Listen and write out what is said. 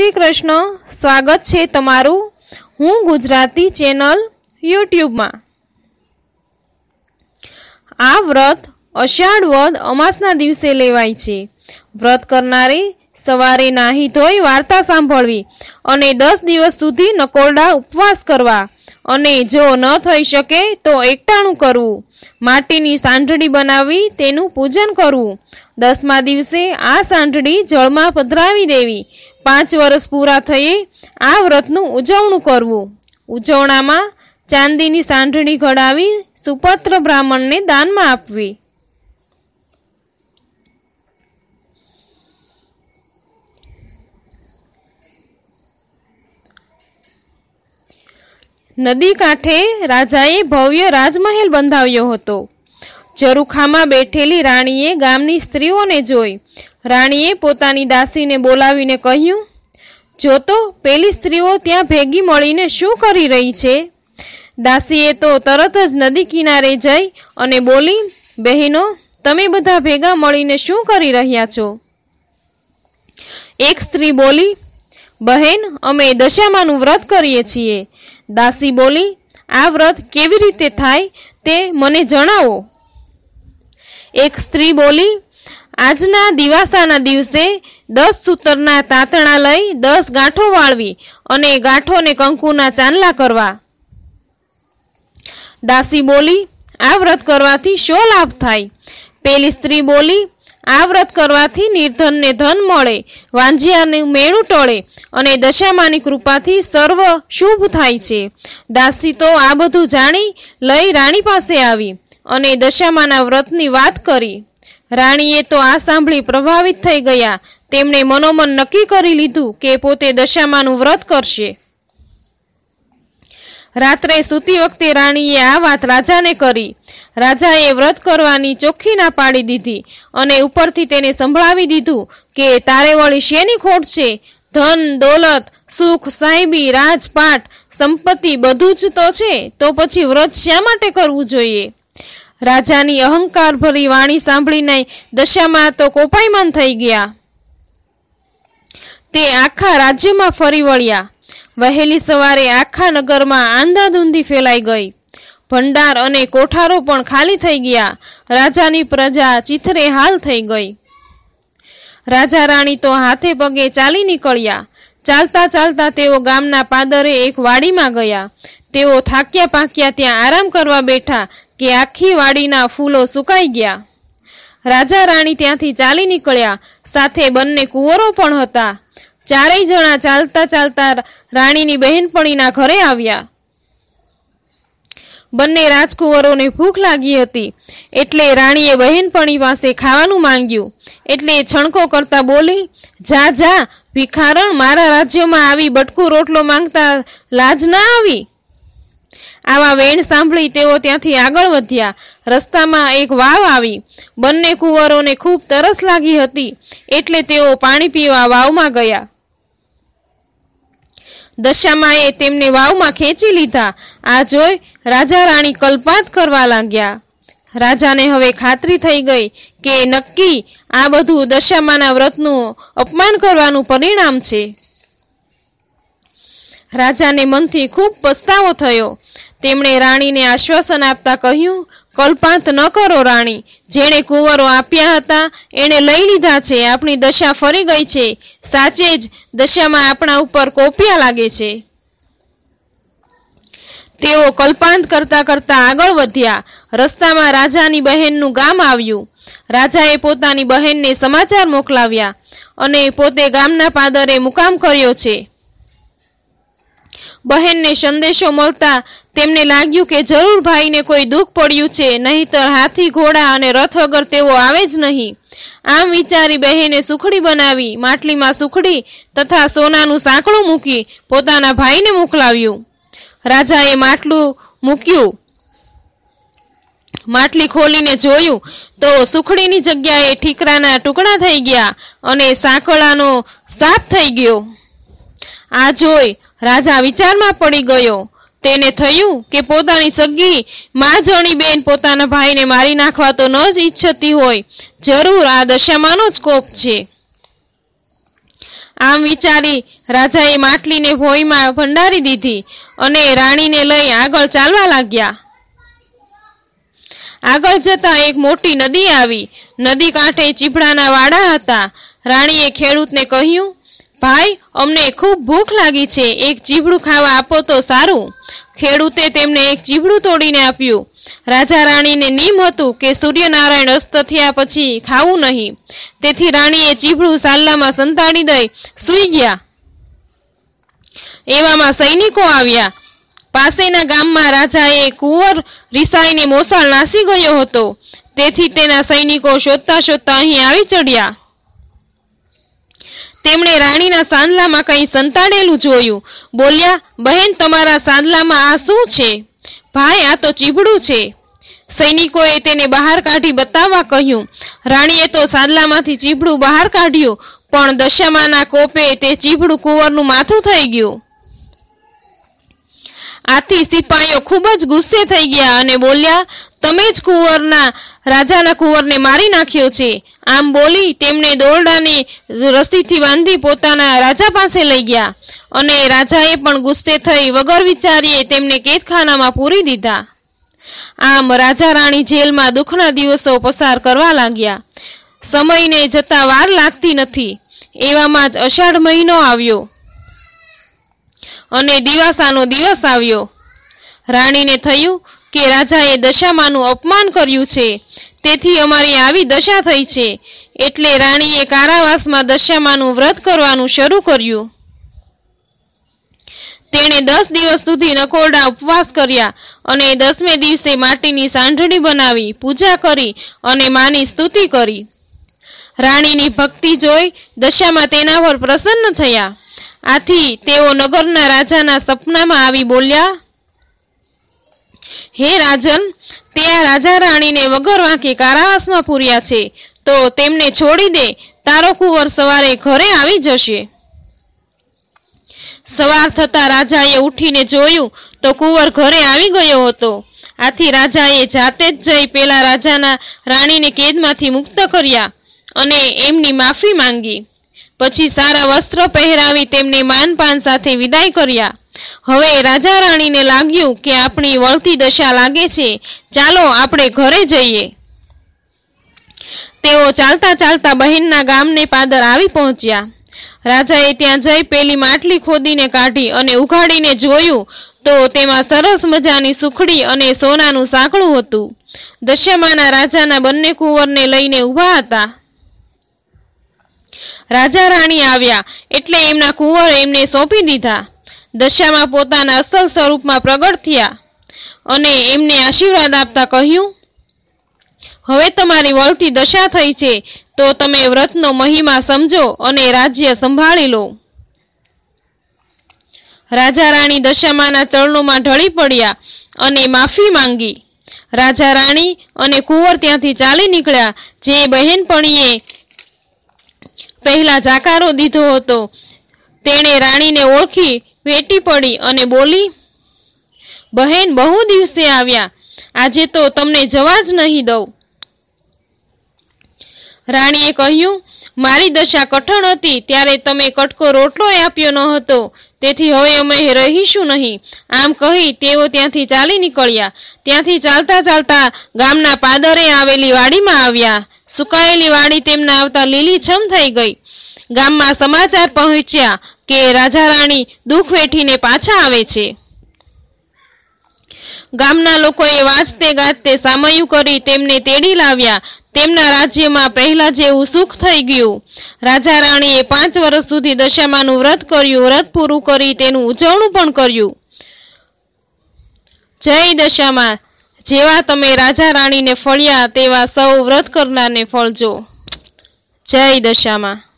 શ્રી કૃષ્ણ સ્વાગત છે તમારું હું ગુજરાતી ચેનલ યુટ્યુબમાં. આ વ્રત અષાઢ વદ અમાસના દિવસે લેવાય છે. વ્રત કરનારે સવારે નાહી ધોઈ વાર્તા સાંભળવી અને દસ દિવસ સુધી નકોરડા ઉપવાસ કરવા અને જો ન થઈ શકે તો એકટાણું કરવું, માટીની સાંઢળી બનાવી તેનું પૂજન કરવું. દસમા દિવસે આ સાંઢળી જળમાં પધરાવી દેવી. પાંચ વર્ષ પૂરા થયે આ વ્રતનું ઉજવણું કરવું. ઉજવણામાં ચાંદીની સાંઢણી ઘડાવી સુપત્ર બ્રાહ્મણને દાનમાં આપવી. નદી કાંઠે રાજાએ ભવ્ય રાજમહેલ બંધાવ્યો હતો. ચરુખામાં બેઠેલી રાણીએ ગામની સ્ત્રીઓને જોઈ રાણીએ પોતાની દાસીને બોલાવીને કહ્યું, જો તો પેલી સ્ત્રીઓ ત્યાં ભેગી મળીને શું કરી રહી છે? દાસીએ તો તરત જ નદી કિનારે જઈ અને બોલી, બહેનો, તમે બધા ભેગા મળીને શું કરી રહ્યા છો? એક સ્ત્રી બોલી, બહેન, અમે દશામાનું વ્રત કરીએ છીએ. દાસી બોલી, આ વ્રત કેવી રીતે થાય તે મને જણાવો. એક સ્ત્રી બોલી આજના દિવાસાના દિવસે દસ સૂતરના તાંતણા લઈ દસ ગાંઠો વાળવી અને ગાંઠોને કંકુના ચાંદલા કરવા. દાસી બોલી, આ વ્રત કરવાથી શો લાભ થાય? પેલી સ્ત્રી બોલી, આ વ્રત કરવાથી નિર્ધનને ધન મળે વાંજિયાનું મેળું ટળે અને દશામાની કૃપાથી સર્વ શુભ થાય છે. દાસી તો આ બધું જાણી લઈ રાણી પાસે આવી અને દશામાના વ્રતની વાત કરી. રાણીએ તો આ સાંભળી પ્રભાવિત થઈ ગયા. તેમણે મનોમન નક્કી કરી લીધું કે પોતે દશામાનું વ્રત કરશે. રાત્રે સૂતી વખતે રાણીએ આ વાત રાજાને કરી. રાજાએ વ્રત કરવાની ચોખ્ખી ના પાડી દીધી અને ઉપરથી તેને સંભળાવી દીધું કે તારે વળી શેની ખોટ છે? ધન, દોલત, સુખ સાહેબી રાજપાટ, સંપત્તિ બધું જ તો છે. તો પછી વ્રત શા માટે કરવું જોઈએ? રાજાની અહંકાર ભરી વાણી સાંભળીને દશામાં તો કોપાયમાન થઈ ગયા. તે આખા રાજ્યમાં ફરી વળ્યા. વહેલી સવારે આખા નગરમાં આંધાધૂંધી ફેલાઈ ગઈ. ભંડાર અને કોઠારો પણ ખાલી થઈ ગયા. રાજાની પ્રજા ચીથરે હાલ થઈ ગઈ. રાજા રાણી તો હાથે પગે ચાલી નીકળ્યા. ચાલતા ચાલતા તેઓ ગામના પાદરે એક વાડીમાં ગયા. તેઓ થાક્યા પાક્યા ત્યાં આરામ કરવા બેઠા કે આખી વાડીના ફૂલો સુકાઈ ગયા. રાજા રાણી ત્યાંથી ચાલી નીકળ્યા. સાથે બંને કુંવરો પણ હતા. ચારેય જણા ચાલતા ચાલતા રાણીની બહેનપણીના ઘરે આવ્યા. બંને રાજકુંવરોને ભૂખ લાગી હતી. એટલે રાણીએ બહેનપણી પાસે ખાવાનું માંગ્યું. એટલે છણકો કરતા બોલી, જા જા ભિખારણ મારા રાજ્યમાં આવી, બટકું રોટલો માંગતા લાજ ના આવી. આવા વેણ સાંભળી તેઓ ત્યાંથી આગળ વધ્યા. રસ્તામાં એક વાવ આવી. બંને કુંવરોને ખૂબ તરસ લાગી હતી. એટલે તેઓ પાણી પીવા વાવમાં ગયા. દશામાએ તેમને વાવમાં ખેંચી લીધા. આ જોઈ રાજા રાણી કલ્પાત કરવા લાગ્યા. રાજાને હવે ખાતરી થઈ ગઈ કે નક્કી આ બધું દશામાના વ્રતનું અપમાન કરવાનું પરિણામ છે. રાજાને મનથી ખૂબ પસ્તાવો થયો. તેમણે રાણીને આશ્વાસન આપતા કહ્યું, કલ્પાંત ન કરો રાણી. જેણે કુંવરો આપ્યા હતા, એણે લઈ લીધા છે. આપણી દશા ફરી ગઈ છે. સાચે જ દશામાં આપણા ઉપર કોપિયા લાગે છે. તેઓ કલ્પાંત કરતા કરતા આગળ વધ્યા. રસ્તામાં રાજાની બહેનનું ગામ આવ્યું. રાજાએ પોતાની બહેનને સમાચાર મોકલાવ્યા અને પોતે ગામના પાદરે મુકામ કર્યો છે. બહેનને સંદેશો મળતા તેમને લાગ્યું કે જરૂર ભાઈને કોઈ દુઃખ પડ્યું છે, નહીતર હાથી, ઘોડા અને રથ વગર તેઓ આવે જ નહીં. આમ વિચારી બહેને સુખડી બનાવી, માટલીમાં સુખડી તથા સોનાનું સાંકળું મૂકી પોતાના ભાઈને મોકલાવ્યું. રાજાએ માટલું મૂક્યું. માટલી ખોલીને જોયું તો સુખડીની જગ્યાએ ઠીકરાના ટુકડા થઈ ગયા અને સાંકળાનો સાપ થઈ ગયો. આ જોઈ રાજા વિચારમાં પડી ગયો. તેને થયું કે પોતાની સગી માં જણી બેન પોતાના ભાઈને મારી નાખવા તો ન જ ઈચ્છતી હોય. જરૂર આ દશામાંનો જ કોપ છે. આમ વિચારી રાજાએ માટલીને ભોયમાં ભંડારી દીધી અને રાણીને લઈ આગળ ચાલવા લાગ્યા. આગળ જતા એક મોટી નદી આવી. નદી કાંઠે ચીભડાના વાડા હતા. રાણીએ ખેડૂતને કહ્યું, ભાઈ, અમને ખૂબ ભૂખ લાગી છે. એક ચીભડું ખાવા આપો તો સારું. ખેડૂતે તેમને એક ચીભડું તોડીને આપ્યું. રાજા રાણીને નિયમ હતું કે સૂર્યનારાયણ અસ્ત થયા પછી ખાવું નહીં. તેથી રાણીએ ચીભડું સાલ્લામાં સંતાડી દઈ સૂઈ ગયા. એવામાં સૈનિકો આવ્યા. પાસેના ગામમાં રાજાએ કુંવર રિસાઈને મોસાળ નાસી ગયો હતો. તેથી તેના સૈનિકો શોધતા શોધતા અહીં આવી ચડ્યા. તેમણે રાણીના સાંદલામાં કંઈ સંતાડેલું જોયું. બોલ્યા, બહેન, તમારા સાંદલામાં આ શું છે? ભાઈ, આ તો ચીભડું છે. સૈનિકોએ તેને બહાર કાઢી બતાવવા કહ્યું, રાણીએ તો સાંદલામાંથી ચીભડું બહાર કાઢ્યું, પણ દશામાના કોપે તે ચીભડું કુંવરનું માથું થઈ ગયું. આથી સિપાહીઓ ખૂબ જ ગુસ્સે થઈ ગયા અને બોલ્યા, તમે જ કુંવરના, રાજાના કુંવરને મારી નાખ્યો છે. આમ બોલી તેમણે દોરડાને રસીથી બાંધી પોતાના રાજા પાસે લઈ ગયા અને રાજાએ પણ ગુસ્સે થઈ વગર વિચારીએ તેમને કેદખાનામાં પૂરી દીધા. આમ રાજા રાણી જેલમાં દુઃખના દિવસો પસાર કરવા લાગ્યા. સમયને જતા વાર લાગતી નથી. એવામાં જ અષાઢ મહિનો આવ્યો. અને દિવાસાનો દિવસ આવ્યો. રાણીને થયું કે રાજાએ દશામાનું અપમાન કર્યું છે. તેથી અમારી આવી દશા થઈ છે. એટલે રાણીએ કારાવાસમાં દશામાનું વ્રત કરવાનું શરૂ કર્યું. તેણે દસ દિવસ સુધી નકોરડા ઉપવાસ કર્યા અને દસમે દિવસે માટીની સાંઢણી બનાવી, પૂજા કરી અને માની સ્તુતિ કરી. રાણીની ભક્તિ જોઈ દશામાં તેના પર પ્રસન્ન થયા. આથી તેઓ નગરના રાજાના સપનામાં આવી બોલ્યા, હે રાજન, તે આ રાજા રાણીને વગર વાંકે કારાવાસમાં પૂર્યા છે, તો તેમને છોડી દે, તારો કુંવર સવારે ઘરે આવી જશે. સવાર થતા રાજાએ ઉઠીને જોયું તો કુંવર ઘરે આવી ગયો હતો. આથી રાજાએ જાતે જ જઈ પેલા રાજાના રાણીને કેદમાંથી મુક્ત કર્યા અને એમની માફી માંગી. પછી સારા વસ્ત્ર પહેરાવી તેમને માનપાન સાથે વિદાય કર્યા. હવે રાજા રાણીને લાગ્યું કે આપણી વળતી દશા લાગે છે. ચાલો આપણે ઘરે જઈએ. તેઓ ચાલતા ચાલતા બહેનના ગામને પાદર આવી પહોંચ્યા. રાજાએ ત્યાં જઈ પેલી માટલી ખોદીને કાઢી અને ઉઘાડીને જોયું તો તેમાં સરસ મજાની સુખડી અને સોનાનું સાંકળું હતું. દશ્યમાના રાજાના બંને કુંવરને લઈને ઊભા હતા. રાજા રાણી આવ્યા એટલે એમના કુંવર એમને સોંપી દીધા. દશામાં પોતાના અસલ સ્વરૂપમાં પ્રગટ થયા અને એમને આશીર્વાદ આપતા કહ્યું, હવે તમારી વળતી દશા થઈ છે, તો તમે વ્રતનો મહિમા સમજો અને રાજ્ય સંભાળી લો. રાજા રાણી દશામાના ચરણોમાં ઢળી પડ્યા અને માફી માંગી. રાજા રાણી અને કુંવર ત્યાંથી ચાલી નીકળ્યા. જે બહેનપણીએ પહેલા જાકારો દીધો હતો. તેણે રાણીને ઓળખી વેટી પડી અને બોલી, બહેન, બહુ દિવસે આવ્યા. આજે તો તમને જવા જ નહીં દઉં. રાણીએ કહ્યું, મારી દશા કઠણ હતી, ત્યારે તમે કટકો રોટલો આપ્યો ન હતો તેથી હવે અમે રહીશું નહીં. આમ કહી તેઓ ત્યાંથી ચાલી નીકળ્યા. ત્યાંથી ચાલતા ચાલતા ગામના પાદરે આવેલી વાડીમાં આવ્યા. સુકાયેલી વાડી તેમના આવતા લીલીછમ થઈ ગઈ. ગામમાં સમાચાર પહોંચ્યા કે રાજા રાણી દુઃખ વેઠીને પાછા આવે છે. ગામના લોકોએ વાંચતે ગાજતે સામયું કરી તેમને તેડી લાવ્યા. તેમના રાજ્યમાં પહેલા જેવું સુખ થઈ ગયું. રાજા રાણીએ પાંચ વર્ષ સુધી દશામાનું વ્રત કર્યું, વ્રત પૂરું કરી તેનું ઉજવણું પણ કર્યું. જય દશામાં. જેવા તમે રાજા રાણીને ફળ્યા તેવા સૌ વ્રત કરનારને ફળજો. જય દશામાં.